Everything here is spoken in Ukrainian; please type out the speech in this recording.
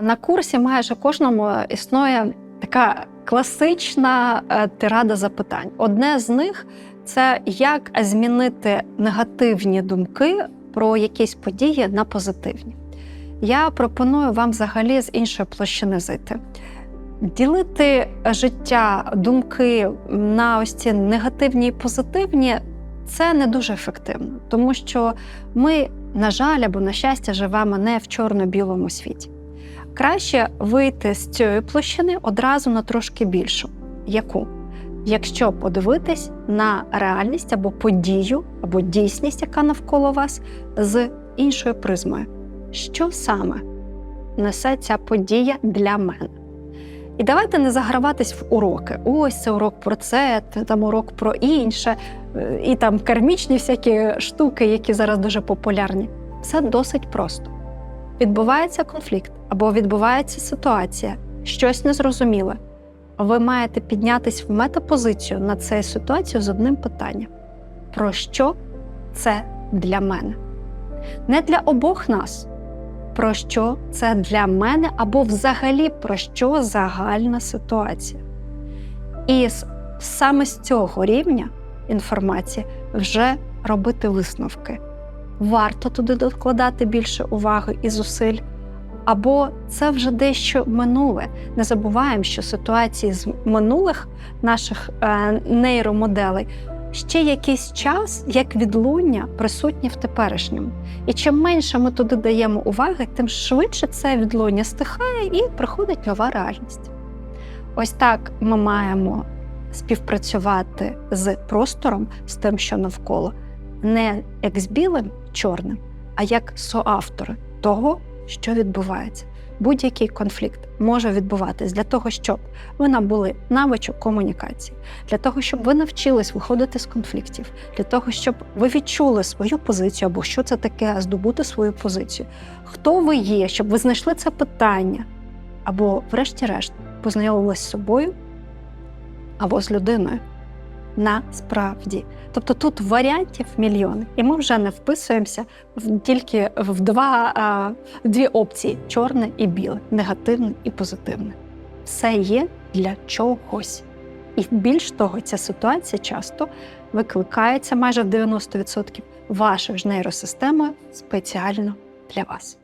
На курсі майже кожному існує така класична е, тирада запитань. Одне з них це як змінити негативні думки про якісь події на позитивні. Я пропоную вам взагалі з іншої площини зайти. Ділити життя, думки на ось ці негативні і позитивні це не дуже ефективно, тому що ми, на жаль, або на щастя, живемо не в чорно-білому світі. Краще вийти з цієї площини одразу на трошки більшу. Яку? Якщо подивитись на реальність або подію, або дійсність, яка навколо вас, з іншою призмою. Що саме несе ця подія для мене? І давайте не заграватись в уроки. Ось це урок про це, там урок про інше, е, і там кармічні всякі штуки, які зараз дуже популярні. Все досить просто. Відбувається конфлікт або відбувається ситуація, щось незрозуміле. Ви маєте піднятись в метапозицію на цю ситуацію з одним питанням: про що це для мене? Не для обох нас. Про що це для мене, або взагалі про що загальна ситуація. І саме з цього рівня інформації вже робити висновки. Варто туди докладати більше уваги і зусиль, або це вже дещо минуле. Не забуваємо, що ситуації з минулих наших е, нейромоделей ще якийсь час, як відлуння, присутні в теперішньому. І чим менше ми туди даємо уваги, тим швидше це відлуння стихає і приходить нова реальність. Ось так ми маємо співпрацювати з простором, з тим, що навколо, не як з білим чорним, а як соавтори того, що відбувається. Будь-який конфлікт може відбуватись для того, щоб ви набули навичок комунікації, для того, щоб ви навчились виходити з конфліктів, для того, щоб ви відчули свою позицію або що це таке здобути свою позицію. Хто ви є, щоб ви знайшли це питання, або, врешті-решт, познайомились з собою або з людиною насправді. Тобто тут варіантів мільйони, і ми вже не вписуємося в тільки в два, дві опції: чорне і біле, негативне і позитивне. Все є для чогось. І більш того, ця ситуація часто викликається майже в 90% вашою ж нейросистемою спеціально для вас.